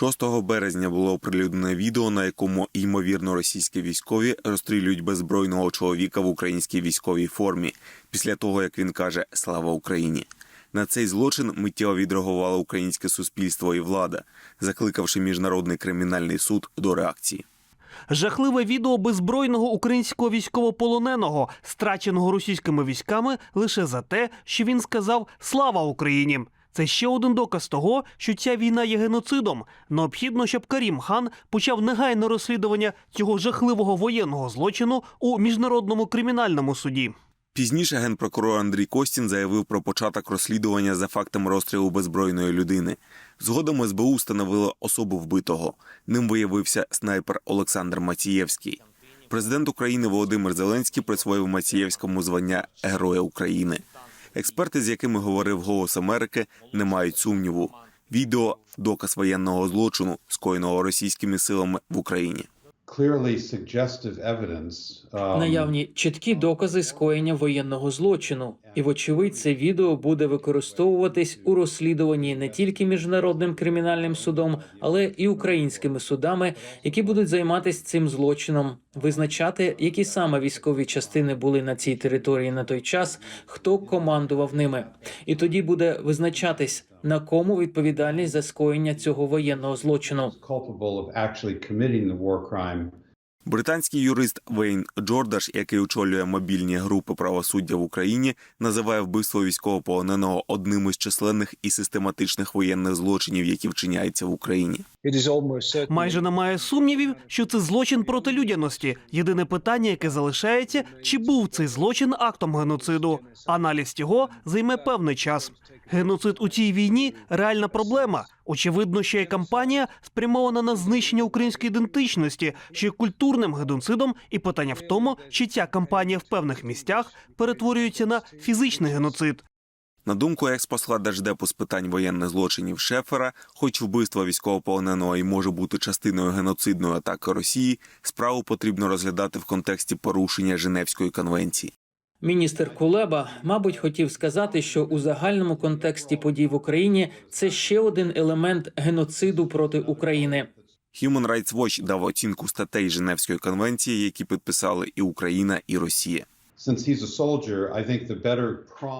6 березня було оприлюднене відео, на якому ймовірно російські військові розстрілюють беззбройного чоловіка в українській військовій формі після того, як він каже Слава Україні. На цей злочин миттєво відреагувало українське суспільство і влада, закликавши міжнародний кримінальний суд до реакції. Жахливе відео беззбройного українського військовополоненого, страченого російськими військами лише за те, що він сказав Слава Україні. Це ще один доказ того, що ця війна є геноцидом. Необхідно, щоб Карім хан почав негайне розслідування цього жахливого воєнного злочину у міжнародному кримінальному суді. Пізніше генпрокурор Андрій Костін заявив про початок розслідування за фактом розстрілу беззбройної людини. Згодом СБУ встановило особу вбитого. Ним виявився снайпер Олександр Мацієвський. Президент України Володимир Зеленський присвоїв Мацієвському звання Героя України. Експерти, з якими говорив Голос Америки, не мають сумніву. Відео доказ воєнного злочину, скоєного російськими силами в Україні. um, Наявні чіткі докази скоєння воєнного злочину, і вочевидь, це відео буде використовуватись у розслідуванні не тільки міжнародним кримінальним судом, але і українськими судами, які будуть займатися цим злочином, визначати, які саме військові частини були на цій території на той час, хто командував ними, і тоді буде визначатись на кому відповідальність за скоєння цього воєнного злочину. Британський юрист Вейн Джордаш, який очолює мобільні групи правосуддя в Україні, називає вбивство військовополоненого одним із численних і систематичних воєнних злочинів, які вчиняються в Україні. Майже немає сумнівів, що це злочин проти людяності. Єдине питання, яке залишається, чи був цей злочин актом геноциду. Аналіз цього займе певний час. Геноцид у цій війні реальна проблема. Очевидно, що є кампанія спрямована на знищення української ідентичності, що є культурним геноцидом, і питання в тому, чи ця кампанія в певних місцях перетворюється на фізичний геноцид. На думку експосла Держдепу з питань воєнних злочинів Шефера, хоч вбивство військовополоненого і може бути частиною геноцидної атаки Росії, справу потрібно розглядати в контексті порушення Женевської конвенції. Міністр Кулеба, мабуть, хотів сказати, що у загальному контексті подій в Україні це ще один елемент геноциду проти України. Human Rights Watch дав оцінку статей Женевської конвенції, які підписали і Україна, і Росія.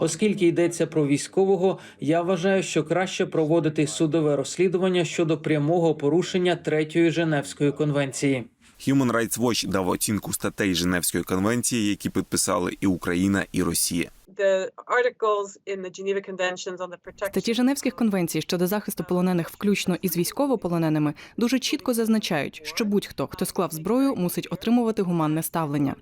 Оскільки йдеться про військового, я вважаю, що краще проводити судове розслідування щодо прямого порушення третьої Женевської конвенції. Human Rights Watch дав оцінку статей Женевської конвенції, які підписали і Україна, і Росія. Статті Женевських конвенцій щодо захисту полонених, включно із військовополоненими, дуже чітко зазначають, що будь-хто, хто склав зброю, мусить отримувати гуманне ставлення.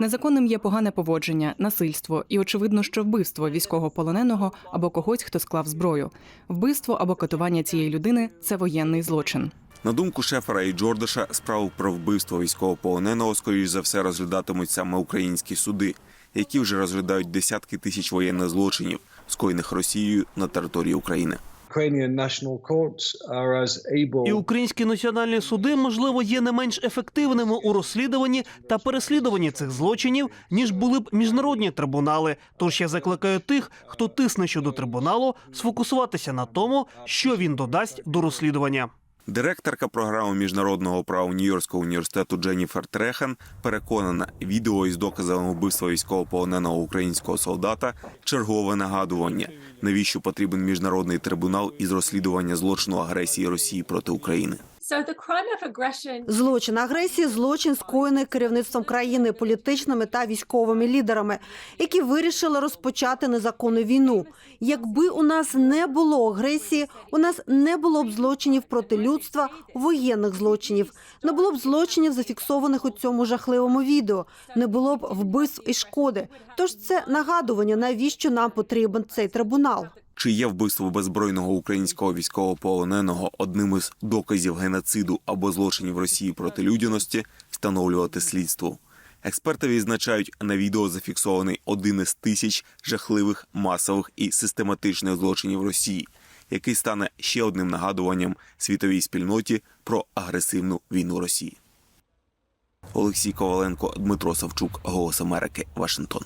Незаконним є погане поводження, насильство і очевидно, що вбивство військовополоненого або когось, хто склав зброю. Вбивство або катування цієї людини це воєнний злочин. На думку Шефера і Джордаша, справу про вбивство військовополоненого, скоріш за все, розглядатимуть саме українські суди, які вже розглядають десятки тисяч воєнних злочинів, скоєних Росією на території України. І українські національні суди, можливо, є не менш ефективними у розслідуванні та переслідуванні цих злочинів, ніж були б міжнародні трибунали. Тож я закликаю тих, хто тисне щодо трибуналу, сфокусуватися на тому, що він додасть до розслідування. Директорка програми міжнародного права Нью-Йоркського університету Дженніфер Трехан переконана, відео із доказами вбивства військовополоненого українського солдата чергове нагадування, навіщо потрібен міжнародний трибунал із розслідування злочину агресії Росії проти України. Злочин агресії, злочин скоєний керівництвом країни, політичними та військовими лідерами, які вирішили розпочати незаконну війну. Якби у нас не було агресії, у нас не було б злочинів проти людства, воєнних злочинів, не було б злочинів, зафіксованих у цьому жахливому відео, не було б вбивств і шкоди. Тож це нагадування, навіщо нам потрібен цей трибунал. Чи є вбивство беззбройного українського військовополоненого одним із доказів геноциду або злочинів Росії проти людяності, встановлювати слідство? Експерти відзначають, на відео зафіксований один із тисяч жахливих масових і систематичних злочинів Росії, який стане ще одним нагадуванням світовій спільноті про агресивну війну Росії. Олексій Коваленко, Дмитро Савчук, Голос Америки, Вашингтон.